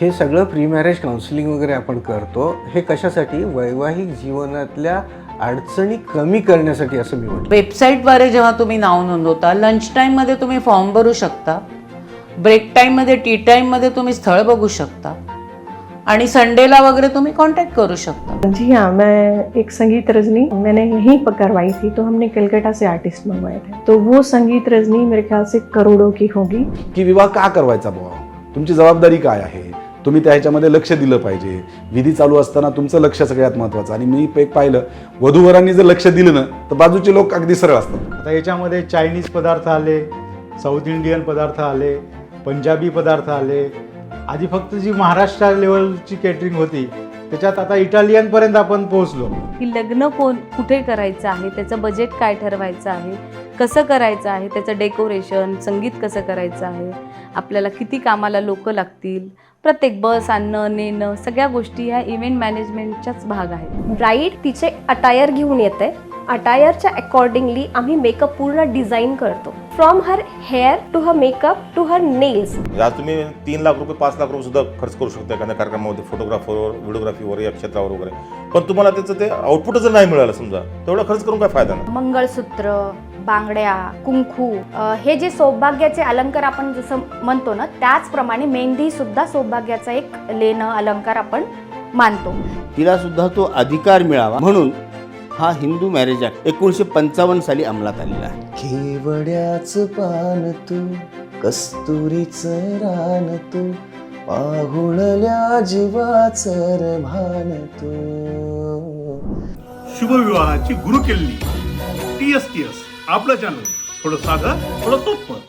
हे सगळं pre marriage counselling वगैरे आपण करतो. हे कशासाठी? वैवाहिक जीवनातल्या अडचणी कमी करण्यासाठी असं मी म्हणतो. वेबसाईटद्वारे जेव्हा तुम्ही नाव नोंदवता लंच टाईममध्ये तुम्ही फॉर्म भरू शकता. ब्रेक टाईममध्ये टी टाईममध्ये तुम्ही स्थळ बघू शकता. आणि संडेला वगैरे तुम्ही कॉन्टॅक्ट करू शकता. जी हाँ मैं एक संगीत रजनी मैंने यहीं पर करवाई थी तो हमने कलकत्ता से आर्टिस्ट मंगवाए थे। तो वो संगीत रजनी मेरे ख्याल से करोड़ों की होगी। की विवाह का करवायचा बुवा? तुमची जबाबदारी काय आहे? तुम्ही त्या ह्याच्यामध्ये लक्ष दिलं पाहिजे. विधी चालू असताना तुमचं लक्ष सगळ्यात महत्त्वाचं आणि मी एक पाहिलं वधूवरांनी जर लक्ष दिलं ना तर बाजूचे लोक अगदी सरळ असतात. आता याच्यामध्ये चायनीज पदार्थ आले साऊथ इंडियन पदार्थ आले पंजाबी पदार्थ आले. आधी फक्त जी महाराष्ट्र लेवलची कॅटरिंग होती त्याच्यात आता इटालियनपर्यंत आपण पोहोचलो. की लग्न कोण कुठे करायचं आहे त्याचं बजेट काय ठरवायचं आहे कसं करायचं आहे त्याचं डेकोरेशन संगीत कसं करायचं आहे आपल्याला किती कामाला लोक लागतील? प्रत्येक बस आणणं नेणं सगळ्या गोष्टी ह्या इव्हेंट मॅनेजमेंटच्याच भाग आहेत. ब्राईड तिचे अटायर घेऊन येते. अटायरच्या अकॉर्डिंगली आम्ही मेकअप पूर्ण डिझाईन करतो. From her hair to her makeup to her nails म्हणजे आज तुम्ही तीन लाख रुपये पाच लाख रुपये सुद्धा खर्च करू शकता एखाद्या कार्यक्रमामध्ये फोटोग्राफरवर व्हिडिओग्राफीवर या क्षेत्रावर वगैरे. पण तुम्हाला त्याचं ते आउटपुट जर नाही मिळालं समजा तेवढा खर्च करून काय फायदा नाही? मंगळसूत्र बांगड्या कुंकू अ, हे जे सौभाग्याचे अलंकार आपण जसं म्हणतो ना त्याचप्रमाणे मेहंदी सुद्धा सौभाग्याचा एक लेणं अलंकार आपण मानतो. तिला सुद्धा तो अधिकार मिळावा. म्हणून हा हिंदू मॅरेज ॲक्ट एकोणीसशे पंचावन्न साली अंमलात आलेला आहे. केवड्याच पान तू कस्तुरीच रान तू पाहुणल्या जीवाच भान तू. शुभविवाहाची गुरुकिल्ली. टी एस टी एस आपलं चॅनल थोडं साधं थोडं सोपं.